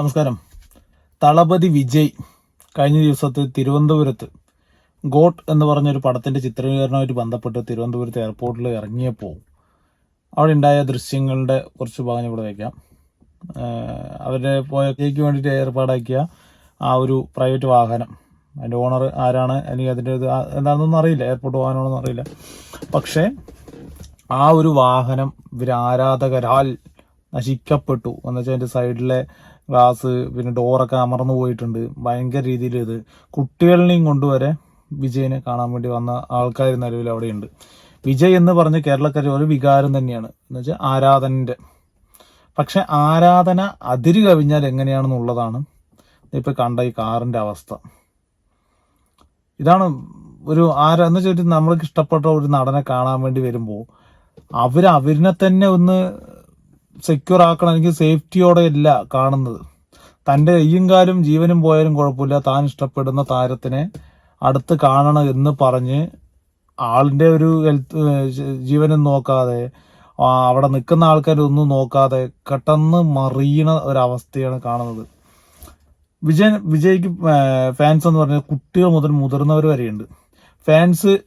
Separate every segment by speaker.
Speaker 1: നമസ്കാരം. തളപതി വിജയ് കഴിഞ്ഞ ദിവസത്തെ തിരുവനന്തപുരത്ത് ഗോട്ട് എന്ന് പറഞ്ഞൊരു പടത്തിന്റെ ചിത്രീകരണവുമായിട്ട് ബന്ധപ്പെട്ട് തിരുവനന്തപുരത്ത് എയർപോർട്ടിൽ ഇറങ്ങിയപ്പോൾ അവിടെ ഉണ്ടായ ദൃശ്യങ്ങളുടെ കുറച്ച് ഭാഗം ഇവിടെ വയ്ക്കാം അവരെ പോയക്കേക്ക് വേണ്ടിയിട്ട് ഏർപ്പാടാക്കിയ ആ ഒരു പ്രൈവറ്റ് വാഹനം. അതിന്റെ ഓണർ ആരാണ്? അല്ലെങ്കിൽ അതിന്റെ ഇത് എന്താണെന്നൊന്നും അറിയില്ല. എയർപോർട്ട് വാഹനമാണെന്നും അറിയില്ല. പക്ഷേ ആ ഒരു വാഹനം ഇവർ ആരാധകരാൽ നശിക്കപ്പെട്ടു എന്നുവെച്ചാൽ അതിന്റെ സൈഡിലെ ഗ്ലാസ് പിന്നെ ഡോറൊക്കെ അമർന്നു പോയിട്ടുണ്ട്. ഭയങ്കര രീതിയിൽ ഇത്. കുട്ടികളിനെയും കൊണ്ടുവരെ വിജയനെ കാണാൻ വേണ്ടി വന്ന ആൾക്കാർ നിലവിൽ അവിടെയുണ്ട്. വിജയ് എന്ന് പറഞ്ഞ് കേരളക്കാർ ഒരു വികാരം തന്നെയാണ്. എന്ന് വെച്ചാൽ ആരാധനന്റെ. പക്ഷെ ആരാധന അതിര് കവിഞ്ഞാൽ എങ്ങനെയാണെന്നുള്ളതാണ് ഇപ്പൊ കണ്ട ഈ കാറിന്റെ അവസ്ഥ. ഇതാണ് ഒരു ആരാ എന്ന് വെച്ചിട്ട് നമ്മൾക്ക് ഇഷ്ടപ്പെട്ട ഒരു നടനെ കാണാൻ വേണ്ടി വരുമ്പോൾ അവർ അവരിനെ തന്നെ ഒന്ന് സെക്യൂർ ആക്കണം എനിക്ക് സേഫ്റ്റിയോടെ അല്ല കാണുന്നത്. തന്റെ കയ്യും കാലും ജീവനും പോയാലും കുഴപ്പമില്ല. താൻ ഇഷ്ടപ്പെടുന്ന താരത്തിനെ അടുത്ത് കാണണം എന്ന് പറഞ്ഞ് ആളിന്റെ ഒരു ഹെൽത്ത് ജീവനും നോക്കാതെ അവിടെ നിൽക്കുന്ന ആൾക്കാരൊന്നും നോക്കാതെ പെട്ടെന്ന് മറിയണ ഒരവസ്ഥയാണ് കാണുന്നത്. വിജയൻ വിജയ്ക്ക് ഫാൻസ് എന്ന് പറഞ്ഞാൽ കുട്ടികൾ മുതൽ മുതിർന്നവർ വരെയുണ്ട്. ഫാൻസ്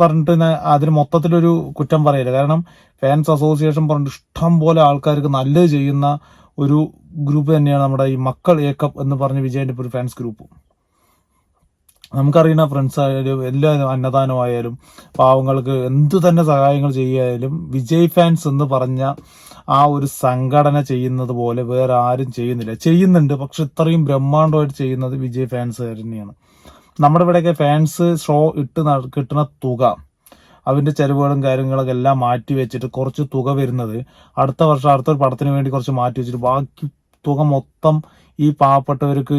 Speaker 1: പറഞ്ഞിട്ട് അതിന് മൊത്തത്തിലൊരു കുറ്റം പറയില്ല. കാരണം ഫാൻസ് അസോസിയേഷൻ പറഞ്ഞിട്ട് ഇഷ്ടം പോലെ ആൾക്കാർക്ക് നല്ലത് ചെയ്യുന്ന ഒരു ഗ്രൂപ്പ് തന്നെയാണ് നമ്മുടെ ഈ മക്കൾ ഏക്കപ്പ് എന്ന് പറഞ്ഞ വിജയന്റെ ഒരു ഫാൻസ് ഗ്രൂപ്പ് നമുക്കറിയുന്ന ഫ്രണ്ട്സ് ആയാലും എല്ലാ അന്നദാനമായാലും പാവങ്ങൾക്ക് എന്തു തന്നെ സഹായങ്ങൾ ചെയ്യായാലും വിജയ് ഫാൻസ് എന്ന് പറഞ്ഞ ആ ഒരു സംഘടന ചെയ്യുന്നത് പോലെ വേറെ ആരും ചെയ്യുന്നില്ല. ചെയ്യുന്നുണ്ട് പക്ഷെ ഇത്രയും ബ്രഹ്മാണ്ഡമായിട്ട് ചെയ്യുന്നത് വിജയ് ഫാൻസ് തന്നെയാണ്. നമ്മുടെ ഇവിടെയൊക്കെ ഫാൻസ് ഷോ ഇട്ട് കിട്ടുന്ന തുക അവന്റെ ചെലവുകളും കാര്യങ്ങളൊക്കെ എല്ലാം മാറ്റി വെച്ചിട്ട് കുറച്ച് തുക വരുന്നത് അടുത്ത വർഷം അടുത്തൊരു പടത്തിന് വേണ്ടി കുറച്ച് മാറ്റി വെച്ചിട്ട് ബാക്കി തുക മൊത്തം ഈ പാവപ്പെട്ടവർക്ക്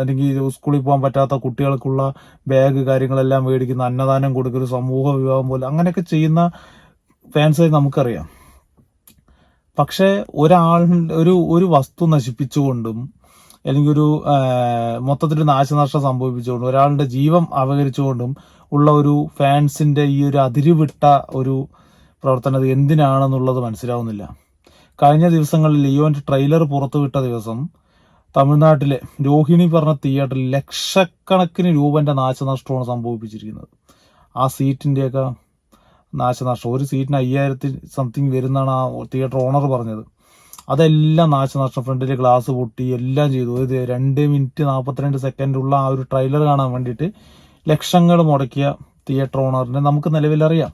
Speaker 1: അല്ലെങ്കിൽ സ്കൂളിൽ പോകാൻ പറ്റാത്ത കുട്ടികൾക്കുള്ള ബാഗ് കാര്യങ്ങളെല്ലാം മേടിക്കുന്ന അന്നദാനം കൊടുക്കുന്ന സമൂഹ വിവാഹം പോലെ അങ്ങനെയൊക്കെ ചെയ്യുന്ന ഫാൻസ് നമുക്കറിയാം. പക്ഷേ ഒരാൾ ഒരു ഒരു വസ്തു നശിപ്പിച്ചുകൊണ്ടും മൊത്തത്തിലൊരു മൊത്തത്തിൽ നാശനഷ്ടം സംഭവിപ്പിച്ചുകൊണ്ടും ഒരാളുടെ ജീവൻ അപകരിച്ചുകൊണ്ടും ഉള്ള ഒരു ഫാൻസിന്റെ ഈ ഒരു അതിരുവിട്ട ഒരു പ്രവർത്തനം അത് എന്തിനാണെന്നുള്ളത് മനസ്സിലാവുന്നില്ല. കഴിഞ്ഞ ദിവസങ്ങളിൽ ലിയോന്റെ ട്രെയിലർ പുറത്തുവിട്ട ദിവസം തമിഴ്നാട്ടിലെ രോഹിണി പറഞ്ഞ തിയേറ്ററിൽ ലക്ഷക്കണക്കിന് രൂപന്റെ നാശനഷ്ടമാണ് സംഭവിപ്പിച്ചിരിക്കുന്നത്. ആ സീറ്റിന്റെയൊക്കെ നാശനഷ്ടം. ഒരു സീറ്റിന് അയ്യായിരത്തി സംതിങ് വരുന്നാണ് ആ തിയേറ്റർ ഓണർ പറഞ്ഞത്. അതെല്ലാം നാശനഷ്ടം ഫ്രണ്ടിൽ ഗ്ലാസ് പൊട്ടി എല്ലാം ചെയ്തു. ഇത് രണ്ട് മിനിറ്റ് നാൽപ്പത്തിരണ്ട് സെക്കൻഡ് ഉള്ള ആ ഒരു ട്രെയിലർ കാണാൻ വേണ്ടിയിട്ട് ലക്ഷങ്ങൾ മുടക്കിയ തിയേറ്റർ ഓണറിനെ നമുക്ക് നിലവിലറിയാം.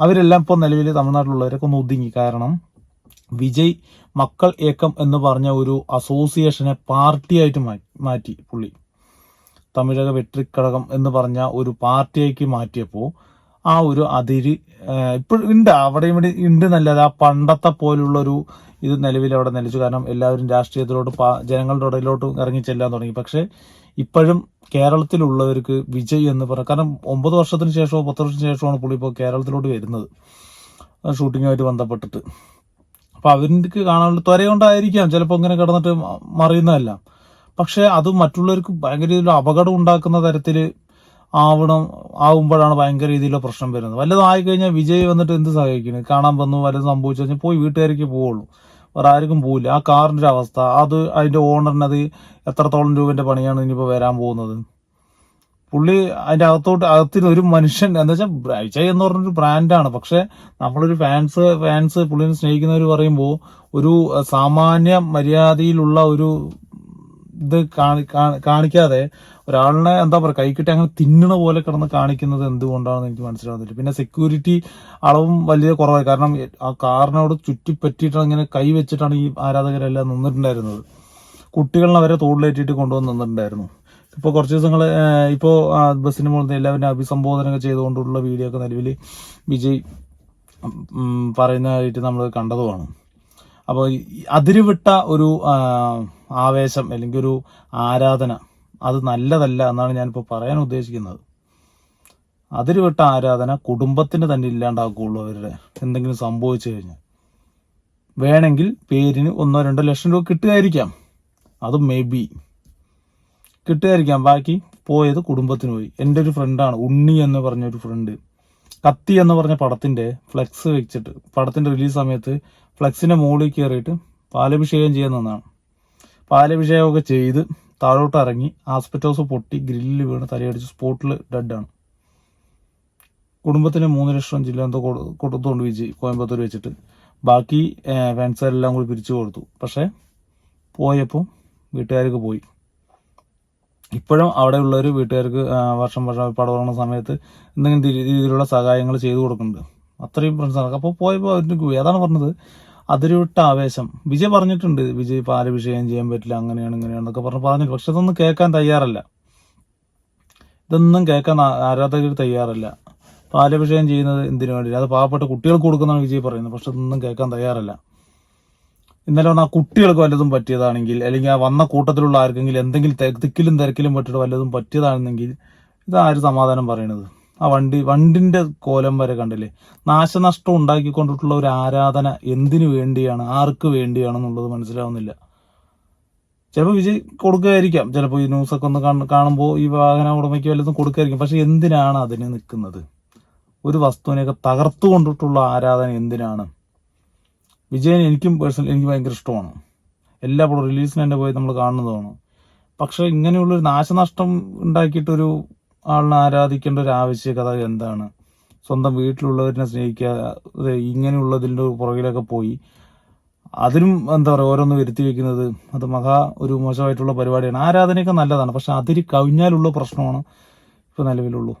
Speaker 1: അവരെല്ലാം ഇപ്പോൾ നിലവിൽ തമിഴ്നാട്ടിലുള്ളവരൊക്കെ ഒന്ന് ഒതുങ്ങി. കാരണം വിജയ് മക്കൾ ഏക്കം എന്ന് പറഞ്ഞ ഒരു അസോസിയേഷനെ പാർട്ടിയായിട്ട് മാറ്റി പുള്ളി. തമിഴക വെട്രിക്കടകം എന്ന് പറഞ്ഞ ഒരു പാർട്ടിയാക്കി മാറ്റിയപ്പോൾ ആ ഒരു അതിര് ഇപ്പോഴും ഉണ്ട് അവിടെ ഇവിടെ ഉണ്ട് നല്ലത്. ആ പണ്ടത്തെ പോലുള്ള ഒരു ഇത് നിലവിൽ അവിടെ നിലച്ചു. കാരണം എല്ലാവരും രാഷ്ട്രീയത്തിലോട്ട് ജനങ്ങളുടെ ഇടയിലോട്ട് ഇറങ്ങി ചെല്ലാൻ തുടങ്ങി. പക്ഷേ ഇപ്പോഴും കേരളത്തിലുള്ളവർക്ക് വിജയ് എന്ന് പറയാം കാരണം ഒമ്പത് വർഷത്തിന് ശേഷമോ പത്ത് വർഷത്തിന് ശേഷമാണ് പുള്ളി ഇപ്പോൾ കേരളത്തിലോട്ട് വരുന്നത്. ഷൂട്ടിങ്ങുമായിട്ട് ബന്ധപ്പെട്ടിട്ട്. അപ്പൊ അവർക്ക് കാണാനുള്ള ത്വര കൊണ്ടായിരിക്കാം. ചിലപ്പോൾ ഇങ്ങനെ കിടന്നിട്ട് മറിയുന്നതല്ല. പക്ഷെ അത് മറ്റുള്ളവർക്ക് ഭയങ്കര അപകടം ഉണ്ടാക്കുന്ന തരത്തിൽ ആവണം ആവുമ്പോഴാണ് ഭയങ്കര രീതിയിലുള്ള പ്രശ്നം വരുന്നത്. വല്ലതായി കഴിഞ്ഞാൽ വിജയ് വന്നിട്ട് എന്ത് സഹായിക്കുന്നു കാണാൻ വന്നു വല്ലതും സംഭവിച്ചു കഴിഞ്ഞാൽ പോയി വീട്ടുകാർക്ക് പോവുള്ളൂ. വേറെ ആർക്കും പോവില്ല. ആ കാറിന്റെ ഒരു അവസ്ഥ അത് അതിന്റെ ഓണറിനത് എത്രത്തോളം രൂപന്റെ പണിയാണ് ഇനിയിപ്പോൾ വരാൻ പോകുന്നത്? പുള്ളി അതിന്റെ അകത്തോട്ട് അകത്തിന് ഒരു മനുഷ്യൻ എന്താ വെച്ചാൽ വിജയ് എന്ന് പറഞ്ഞൊരു ബ്രാൻഡാണ് പക്ഷെ നമ്മളൊരു ഫാൻസ് ഫാൻസ് പുള്ളിനെ സ്നേഹിക്കുന്നവർ പറയുമ്പോൾ ഒരു സാമാന്യ മര്യാദയിലുള്ള ഒരു ഇത് കാണി- കാണിക്കാതെ ഒരാളിനെ എന്താ പറയുക കൈക്കിട്ടി അങ്ങനെ തിന്നണ പോലെ കിടന്ന് കാണിക്കുന്നത് എന്തുകൊണ്ടാണെന്ന് എനിക്ക് മനസ്സിലാവുന്നില്ല. പിന്നെ സെക്യൂരിറ്റി അളവും വലിയ കുറവായി കാരണം ആ കാറിനോട് ചുറ്റിപ്പറ്റിയിട്ടാണ് ഇങ്ങനെ കൈ വെച്ചിട്ടാണ് ഈ ആരാധകരെല്ലാം നിന്നിട്ടുണ്ടായിരുന്നത്. കുട്ടികളെ വരെ തോളിലേറ്റിട്ട് കൊണ്ടുവന്ന് നിന്നിട്ടുണ്ടായിരുന്നു. ഇപ്പോൾ കുറച്ച് ദിവസങ്ങൾ ഇപ്പോൾ ബസ്സിന് മുകളിൽ എല്ലാവരും അഭിസംബോധന ചെയ്തുകൊണ്ടുള്ള വീഡിയോ ഒക്കെ നിലവിൽ വിജയ് പറയുന്നതായിട്ട് നമ്മൾ കണ്ടതുമാണ്. അപ്പോൾ അതിരുവിട്ട ഒരു ആവേശം അല്ലെങ്കിൽ ഒരു ആരാധന അത് നല്ലതല്ല എന്നാണ് ഞാനിപ്പോൾ പറയാൻ ഉദ്ദേശിക്കുന്നത്. അതിരുവിട്ട ആരാധന കുടുംബത്തിന് തന്നെ ഇല്ലാണ്ടാക്കുകയുള്ളൂ അവരുടെ എന്തെങ്കിലും സംഭവിച്ചു കഴിഞ്ഞാൽ. വേണമെങ്കിൽ പേരിന് ഒന്നോ രണ്ടോ ലക്ഷം രൂപ കിട്ടുകയായിരിക്കാം അത് മേ ബി. കിട്ടുകയായിരിക്കാം ബാക്കി പോയത് കുടുംബത്തിന് പോയി. എന്റെ ഒരു ഫ്രണ്ടാണ് ഉണ്ണി എന്ന് പറഞ്ഞ ഒരു ഫ്രണ്ട് കത്തി എന്ന് പറഞ്ഞ പടത്തിന്റെ ഫ്ലെക്സ് വെച്ചിട്ട് പടത്തിന്റെ റിലീസ് സമയത്ത് ഫ്ലെക്സിന്റെ മുകളിൽ കയറിയിട്ട് പാലഭിഷേകം ചെയ്യുന്നതാണ് പാലഭിഷേകമൊക്കെ ചെയ്ത് താഴോട്ട് ഇറങ്ങി ആസ്പെറ്റോസ് പൊട്ടി ഗ്രില്ലിൽ വീണ് തലയടിച്ച് സ്പോട്ടിൽ ഡെഡാണ്. കുടുംബത്തിന് മൂന്ന് ലക്ഷം ജില്ല കൊടുത്തുകൊണ്ട് വിജയ് കോയമ്പത്തൂർ വെച്ചിട്ട്. ബാക്കി ഫാൻസാരെല്ലാം കൂടി പിരിച്ചു കൊടുത്തു. പക്ഷേ പോയപ്പോൾ വീട്ടുകാർക്ക് പോയി. ഇപ്പോഴും അവിടെയുള്ളവർ വീട്ടുകാർക്ക് വർഷം വർഷം പടം തുടങ്ങുന്ന സമയത്ത് എന്തെങ്കിലും രീതിയിലുള്ള സഹായങ്ങൾ ചെയ്തു കൊടുക്കുന്നുണ്ട്. അത്രയും ഫ്രണ്ട്സാണ് അപ്പോൾ പോയപ്പോൾ അവർക്ക് അതാണ് പറഞ്ഞത് അതിരുവിട്ട ആവേശം. വിജയ് പറഞ്ഞിട്ടുണ്ട് വിജയ് പാലഭിഷേകം ചെയ്യാൻ പറ്റില്ല അങ്ങനെയാണ് ഇങ്ങനെയാണെന്നൊക്കെ പറഞ്ഞ് പറഞ്ഞു പക്ഷെ അതൊന്നും കേൾക്കാൻ തയ്യാറല്ല. ഇതൊന്നും കേൾക്കാൻ ആരാധകർ തയ്യാറല്ല. പാലഭിഷേകം ചെയ്യുന്നത് എന്തിനു വേണ്ടി അത് പാവപ്പെട്ട കുട്ടികൾക്ക് കൊടുക്കുന്നതാണ് വിജയ് പറയുന്നത് പക്ഷെ അതൊന്നും കേൾക്കാൻ തയ്യാറല്ല. ഇന്നലെ വന്ന ആ കുട്ടികൾക്ക് വല്ലതും പറ്റിയതാണെങ്കിൽ അല്ലെങ്കിൽ ആ വന്ന കൂട്ടത്തിലുള്ള ആർക്കെങ്കിലും എന്തെങ്കിലും തിക്കിലും തിരക്കിലും പറ്റിയിട്ട് വല്ലതും പറ്റിയതാണെന്നെങ്കിൽ ഇത് ആര് സമാധാനം പറയണത്. ആ വണ്ടി വണ്ടിന്റെ കോലം വരെ കണ്ടില്ലേ? നാശനഷ്ടം ഉണ്ടാക്കിക്കൊണ്ടിട്ടുള്ള ഒരു ആരാധന എന്തിനു വേണ്ടിയാണ്? ആർക്ക് വേണ്ടിയാണെന്നുള്ളത് മനസ്സിലാവുന്നില്ല. ചിലപ്പോൾ വിജയ് കൊടുക്കുകയായിരിക്കാം ചിലപ്പോൾ ഈ ന്യൂസൊക്കെ ഒന്ന് കാണുമ്പോൾ ഈ വാഹന ഉടമയ്ക്ക് വല്ലതും കൊടുക്കുകയായിരിക്കും പക്ഷെ എന്തിനാണ് അതിന് നിൽക്കുന്നത്? ഒരു വസ്തുവിനെയൊക്കെ തകർത്തു കൊണ്ടിട്ടുള്ള ആരാധന എന്തിനാണ്? വിജയൻ എനിക്കും പേഴ്സണലി എനിക്ക് ഭയങ്കര ഇഷ്ടമാണ്. എല്ലാ പടവും റിലീസിന് തന്നെ പോയി നമ്മൾ കാണുന്നതാണ്. പക്ഷെ ഇങ്ങനെയുള്ളൊരു നാശനഷ്ടം ഉണ്ടാക്കിയിട്ടൊരു ആളിനെ ആരാധിക്കേണ്ട ഒരു ആവശ്യകത എന്താണ്? സ്വന്തം വീട്ടിലുള്ളവരിനെ സ്നേഹിക്കാതെ ഇങ്ങനെയുള്ളതിന്റെ പുറകിലൊക്കെ പോയി അതിനും എന്താ പറയുക ഓരോന്ന് വരുത്തി വെക്കുന്നത് അത് മഹാ ഒരു മോശമായിട്ടുള്ള പരിപാടിയാണ്. ആരാധനയൊക്കെ നല്ലതാണ് പക്ഷെ അതിരി കവിഞ്ഞാലുള്ള പ്രശ്നമാണ് ഇപ്പോൾ നിലവിലുള്ളൂ.